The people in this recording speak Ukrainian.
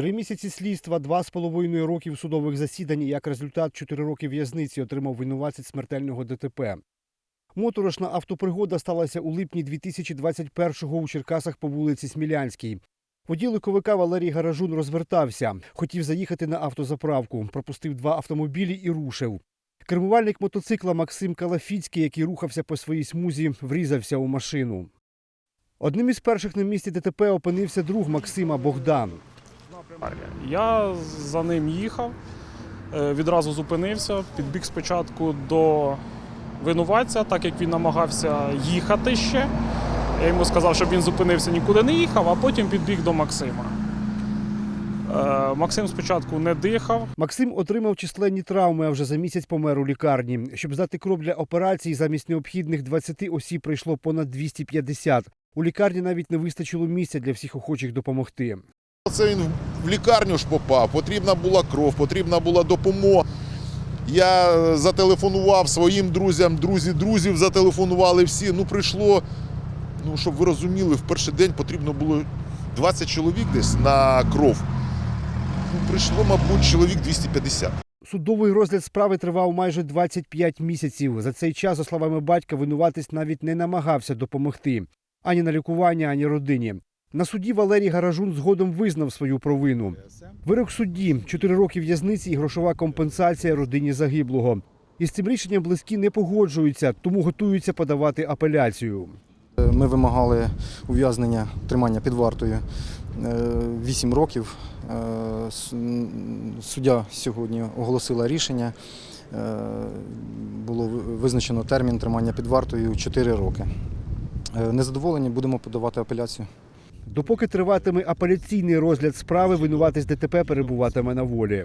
Три місяці слідства, два з половиною років судових засідань і як результат чотири роки в'язниці отримав винуватець смертельного ДТП. Моторошна автопригода сталася у липні 2021-го у Черкасах по вулиці Смілянській. Водій легковика Валерій Гаражун розвертався. Хотів заїхати на автозаправку, пропустив два автомобілі і рушив. Кермувальник мотоцикла Максим Калафіцький, який рухався по своїй смузі, врізався у машину. Одним із перших на місці ДТП опинився друг Максима Богдан. Я за ним їхав, е, відразу зупинився, підбіг спочатку до винуватця, так як він намагався їхати ще. Я йому сказав, щоб він зупинився, нікуди не їхав, а потім підбіг до Максима. Е, Максим спочатку не дихав, Максим отримав численні травми, а вже за місяць помер у лікарні. Щоб здати кров для операції, замість необхідних 20 осіб прийшло понад 250. У лікарні навіть не вистачило місця для всіх охочих допомогти. Це він в лікарню ж попав, потрібна була кров, потрібна була допомога. Я зателефонував своїм друзям, друзі друзів зателефонували всі. Ну, прийшло, ну, щоб ви розуміли, в перший день потрібно було 20 чоловік десь на кров. Ну, прийшло, мабуть, чоловік 250. Судовий розгляд справи тривав майже 25 місяців. За цей час, за словами батька, винуватець навіть не намагався допомогти ані на лікування, ані родині. На суді Валерій Гаражун згодом визнав свою провину. Вирок судді – 4 роки в'язниці і грошова компенсація родині загиблого. Із цим рішенням близькі не погоджуються, тому готуються подавати апеляцію. Ми вимагали ув'язнення тримання під вартою 8 років. Е, с- м, Суддя сьогодні оголосила рішення. Е, Було визначено термін тримання під вартою 4 роки. Е, Незадоволені, будемо подавати апеляцію. Допоки триватиме апеляційний розгляд справи, винуватець ДТП перебуватиме на волі.